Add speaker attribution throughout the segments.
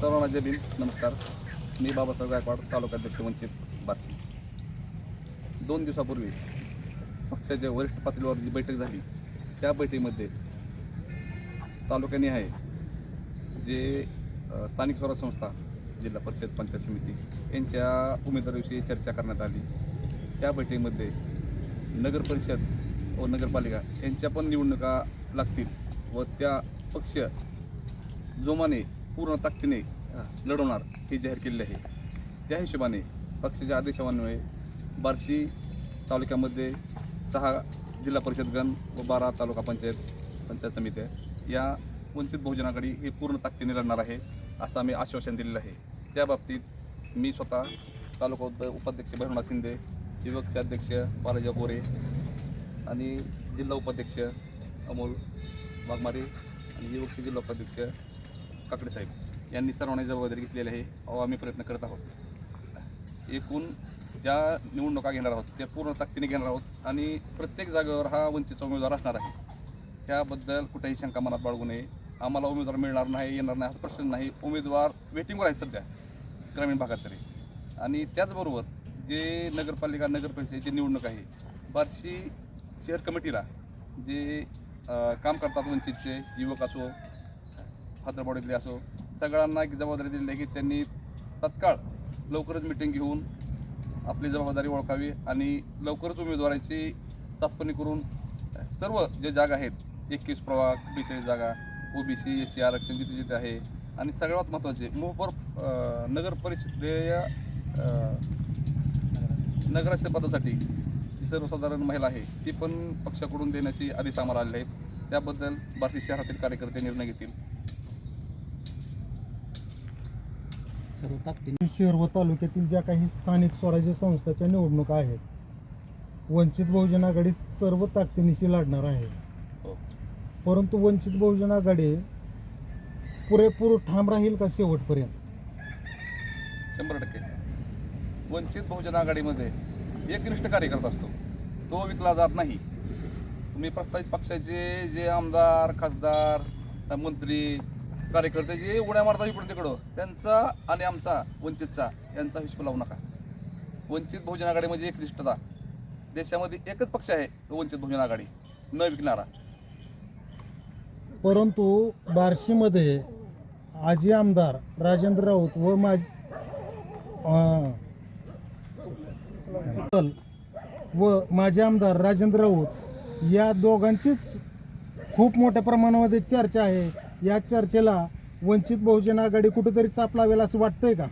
Speaker 1: सर्वांना जय भीम नमस्कार. मी बाबासाहेब गायकवाड तालुकाध्यक्ष वंचित बारसी दोन दिवसापूर्वी पक्षाच्या वरिष्ठ पातळीवर जी बैठक झाली त्या बैठकीमध्ये तालुक्याने आहे जे स्थानिक स्वराज्य संस्था जिल्हा परिषद पंचायत समिती यांच्या उमेदवाराविषयी चर्चा करण्यात आली. त्या बैठकीमध्ये नगर परिषद व नगरपालिका यांच्या पण निवडणुका लागतील व त्या पक्ष जोमाने पूर्ण ताकदीने लढवणार हे जाहीर केलेले आहे. त्या हिशोबाने पक्षाच्या आदेशान्वये बार्शी तालुक्यामध्ये सहा जिल्हा परिषदगण व बारा तालुका पंचायत पंचायत समित्या या वंचित बहुजन आघाडी हे पूर्ण ताकदीने लढणार आहे असं आम्ही आश्वासन दिलेलं आहे. त्या बाबतीत मी स्वतः तालुका उप उपाध्यक्ष भैरवनाथ शिंदे युवकचे अध्यक्ष बालाजी गोरे आणि जिल्हा उपाध्यक्ष अमोल वाघमारे आणि युवकचे जिल्हा उपाध्यक्ष काकडे साहेब यांनी सर्वांनी जबाबदारी घेतलेली आहे. अहो आम्ही प्रयत्न करत आहोत. एकूण ज्या निवडणुका घेणार आहोत त्या पूर्ण ताकदीने घेणार आहोत आणि प्रत्येक जागेवर हा वंचितचा उमेदवार असणार आहे. त्याबद्दल कुठेही शंका मनात बाळगू नये. आम्हाला उमेदवार मिळणार नाही येणार नाही असा प्रश्न नाही. उमेदवार वेटिंगवर आहेत सध्या ग्रामीण भागात तरी. आणि त्याचबरोबर जे नगरपालिका नगरपरिषदेची निवडणूक आहे बार्शी शहर कमिटीला जे काम करतात वंचितचे युवक असो फादरबॉडीतले असो सगळ्यांना एक जबाबदारी दिलेली आहे की त्यांनी तत्काळ लवकरच मिटिंग घेऊन आपली जबाबदारी ओळखावी आणि लवकरच उमेदवाराची चाचपणी करून सर्व जे जागा आहेत एकवीस प्रभाग बेचाळीस जागा ओबीसी एस सी आरक्षण जिथे जिथे आहे आणि सगळ्यात महत्त्वाचे मोहपर नगर परिषदेय नगराच्या पदासाठी जी सर्वसाधारण महिला आहे ती पण पक्षाकडून देण्याची आदेश आम्हाला आलेले आहेत. त्याबद्दल बाकी शहरातील कार्यकर्ते निर्णय घेतील.
Speaker 2: सर्व ताकदीने
Speaker 3: शहर व तालुक्यातील ज्या काही स्थानिक स्वराज्य संस्थाच्या निवडणुका आहेत वंचित बहुजन आघाडी सर्व ताकदीनिशी लढणार आहे.
Speaker 1: हो.
Speaker 3: परंतु वंचित बहुजन आघाडी पुरेपूर ठाम राहील का शेवटपर्यंत?
Speaker 1: शंभर टक्के. वंचित बहुजन आघाडीमध्ये एकनिष्ठ कार्यकर्ता असतो. तो विकला जात नाही. तुम्ही प्रस्तावित पक्षाचे जे आमदार खासदार मंत्री कार्यकर्ते जे उड्या मारतात इकडून तिकडं त्यांचा आणि आमचा वंचितचा यांचा हिशोब लावू नका. वंचित बहुजन आघाडी म्हणजे एकनिष्ठता. देशामध्ये एकच पक्ष आहे तो वंचित बहुजन आघाडी. न विकणारा.
Speaker 3: परंतु बार्शीमध्ये आजी आमदार राजेंद्र राऊत व माज व माजी आमदार राजेंद्र राऊत या दोघांचीच खूप मोठ्या प्रमाणामध्ये चर्चा आहे. या चर्चेला वंचित बहुजन आघाडी कुठेतरी चाप लावेल असं वाटतंय का?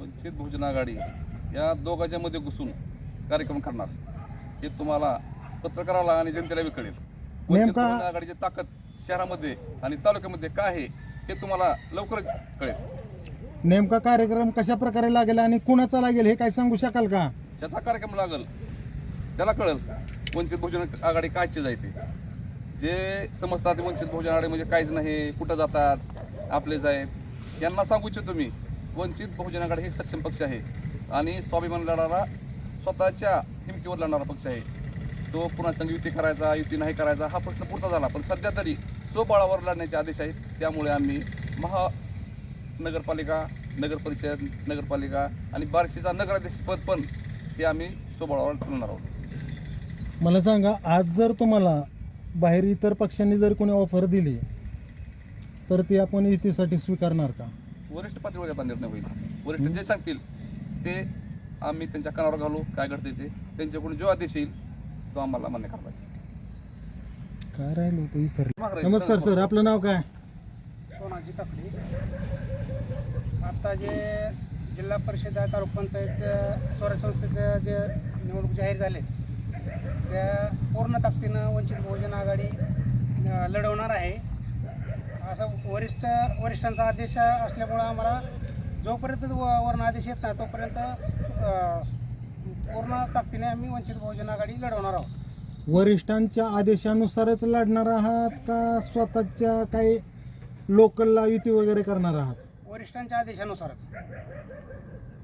Speaker 1: वंचित बहुजन आघाडी या दोघांच्या मध्ये घुसून कार्यक्रम करणार. हे तुम्हाला पत्रकाराला आणि जनतेला कळेल वंचित
Speaker 3: नेमका-
Speaker 1: बहुजन आघाडीची ताकद शहरामध्ये आणि तालुक्यामध्ये काय आहे हे तुम्हाला लवकरच कळेल.
Speaker 3: नेमका कार्यक्रम कशा प्रकारे लागेल आणि कुणाचा लागेल हे काय सांगू शकाल का?
Speaker 1: ज्याचा कार्यक्रम लागल त्याला कळेल वंचित बहुजन आघाडी काय चीज आहे ते जे समजतात ते वंचित बहुजन आघाडी म्हणजे काहीच नाही कुठं जातात आपलेच आहेत यांना सांगू इच्छितो मी वंचित बहुजन आघाडी हे सक्षम पक्ष आहे. आणि स्वाभिमान लढणारा स्वतःच्या हिमतीवर लढणारा पक्ष आहे. तो पुन्हा संघ युती करायचा युती नाही करायचा हा प्रश्न पुरता झाला. पण सध्या तरी स्वबळावर लढण्याचे आदेश आहेत त्यामुळे आम्ही महा नगरपालिका नगर परिषद नगरपालिका आणि बार्शीचा नगराध्यक्षपद पण हे आम्ही स्वबळावर लढणार आहोत.
Speaker 3: मला सांगा आज जर तुम्हाला बाहेर इतर पक्षांनी जर कोणी ऑफर दिली तर ती आपण युतीसाठी स्वीकारणार का?
Speaker 1: वरिष्ठ पातळीवर याचा निर्णय होईल. वरिष्ठ जे सांगतील ते आम्ही त्यांच्या कानावर घालू काय घडते ते. त्यांच्याकडून जो आदेश येईल तो आम्हाला मान्य करायचा
Speaker 3: काय राहिलं विसरलं.
Speaker 1: राहील.
Speaker 3: नमस्कार सर. आपलं नाव काय?
Speaker 2: सोनाजी काकडी. आता जे जिल्हा परिषद आहे, तालुका पंचायत अ, स्वराज्य संस्थेचं जे निवडणूक जाहीर झाले त्या पूर्ण ताकदीनं वंचित बहुजन आघाडी लढवणार आहे. असं वरिष्ठ वरिष्ठांचा आदेश असल्यामुळं आम्हाला जोपर्यंत व- वर्ण आदेश येत नाही तोपर्यंत पूर्ण ताकदीने आम्ही वंचित बहुजन आघाडी लढवणार आहोत.
Speaker 3: वरिष्ठांच्या आदेशानुसारच लढणार आहात का स्वतःच्या काही लोकलला युती वगैरे करणार आहात?
Speaker 2: वरिष्ठांच्या आदेशानुसारच.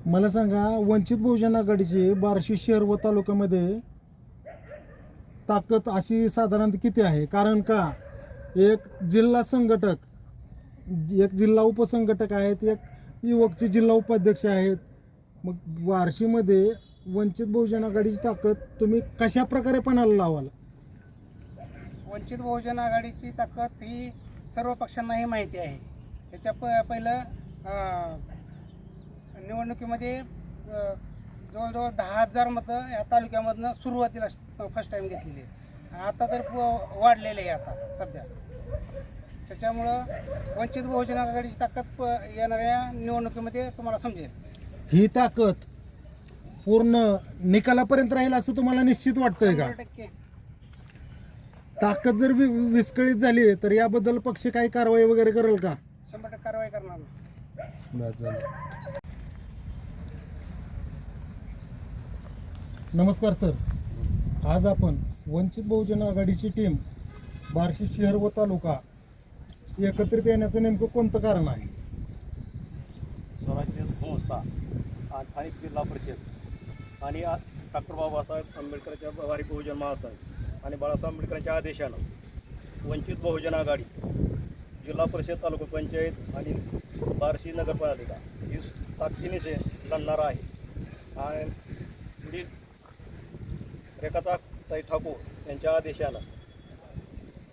Speaker 3: मला सांगा वंचित बहुजन आघाडीची बार्शी शहर व तालुक्यामध्ये ताकद अशी साधारणतः किती आहे? कारण का एक जिल्हा संघटक एक जिल्हा उपसंघटक आहेत एक युवकचे जिल्हा उपाध्यक्ष आहेत. मग बार्शीमध्ये वंचित बहुजन आघाडीची ताकद तुम्ही कशा प्रकारे पणाला लावाल?
Speaker 2: वंचित बहुजन आघाडीची ताकद ही सर्व पक्षांनाही माहिती आहे. त्याच्या प पहिलं निवडणुकीमध्ये जवळजवळ दहा हजार मतं या तालुक्यामधनं सुरुवातीला फर्स्ट टाईम घेतलेली आहे. आता तर वाढलेले आहे आता सध्या. त्याच्यामुळं वंचित बहुजन आघाडीची ताकद प येणाऱ्या निवडणुकीमध्ये तुम्हाला समजेल.
Speaker 3: ही ताकद पूर्ण निकालापर्यंत राहील असं तुम्हाला निश्चित वाटतंय का?
Speaker 2: टक्के.
Speaker 3: ताकद जर वि- विस्कळीत झाली तर याबद्दल पक्ष काही कारवाई वगैरे करेल का?
Speaker 2: शंभर टक्के कारवाई करणार.
Speaker 3: नमस्कार सर. आज आपण वंचित बहुजन आघाडीची टीम बार्शी शहर व तालुका एकत्रित येण्याचं नेमकं कोणतं कारण आहे?
Speaker 4: स्वराज्य संस्था आणि स्थानिक जिल्हा परिषद आणि डॉक्टर बाबासाहेब आंबेडकरच्या वारी बहुजन महासंघ आणि बाळासाहेब आंबेडकरांच्या आदेशानं वंचित बहुजन आघाडी जिल्हा परिषद तालुका पंचायत आणि बार्शी नगरपालिका ही ताकदीने लढणार आहे. आणि पुढील रेखाता ताई ठाकूर यांच्या आदेशानं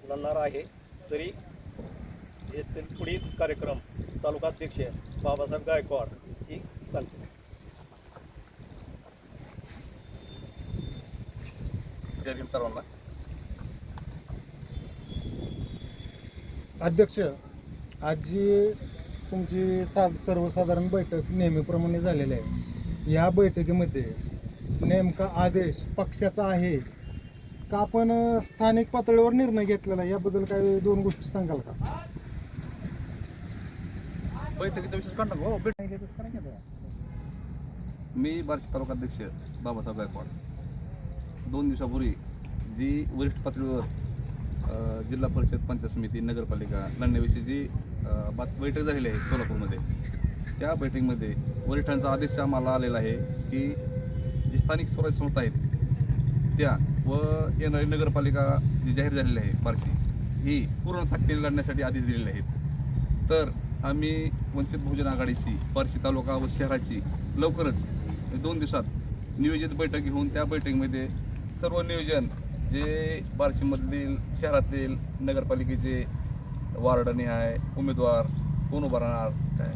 Speaker 4: लढणार आहे. तरी येथील पुढील कार्यक्रम तालुकाध्यक्ष बाबासाहेब गायकवाड ही सांगते
Speaker 1: जय भीम सर्वांना.
Speaker 3: अध्यक्ष आज जी तुमची सा सर्वसाधारण बैठक नेहमीप्रमाणे झालेली आहे. या बैठकीमध्ये नेमका आदेश पक्षाचा आहे. का आपण स्थानिक पातळीवर निर्णय घेतलेला याबद्दल काही दोन गोष्टी सांगाल का?
Speaker 1: बैठकीचा काढ हो मी बार्शी तालुकाध्यक्ष बाबासाहेब गायकवाड. दोन दिवसापूर्वी जी वरिष्ठ पातळीवर जिल्हा परिषद पंचायत समिती नगरपालिका लढण्याविषयी जी बात बैठक झालेली आहे सोलापूरमध्ये त्या बैठकीमध्ये वरिष्ठांचा आदेश आम्हाला आलेला आहे की स्थानिक स्वराज्य संस्था आहेत. त्या व येणारी नगरपालिका जी जाहीर झालेली आहे बार्शी ही पूर्ण ताकदीने लढण्यासाठी आदेश दिलेले आहेत. तर आम्ही वंचित बहुजन आघाडीची बार्शी तालुका व शहराची लवकरच दोन दिवसात नियोजित बैठक घेऊन त्या बैठकीमध्ये सर्व नियोजन जे बार्शीमधील शहरातील नगरपालिकेचे वार्डनिहाय उमेदवार कोण उभा राहणार काय?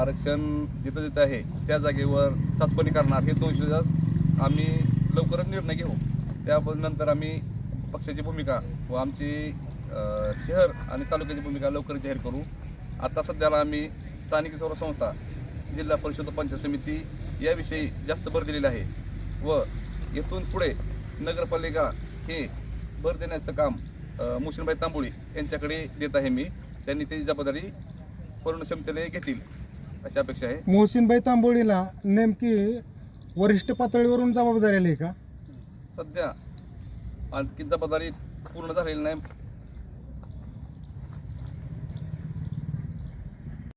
Speaker 1: आरक्षण जिथं जिथं आहे त्या जागेवर चाचपणी करणार हे दोन दिवसात आम्ही लवकरच निर्णय घेऊ. त्यानंतर आम्ही पक्षाची भूमिका व आमची शहर आणि तालुक्याची भूमिका लवकर जाहीर करू. आता सध्याला आम्ही स्थानिक स्वरा संस्था जिल्हा परिषद पंचायत समिती याविषयी जास्त भर दिलेली आहे व येथून पुढे नगरपालिका हे भर देण्याचं काम अ, तांबोळी यांच्याकडे देत आहे मी. त्यांनी त्याची जबाबदारी पूर्ण क्षमतेने घेतील. अशी अपेक्षा आहे?
Speaker 3: मोहसिनभाई तांबोळीला नेमकी वरिष्ठ पातळीवरून जबाबदारी आली आहे का?
Speaker 1: सध्या आणखी जबाबदारी पूर्ण झालेली नाही.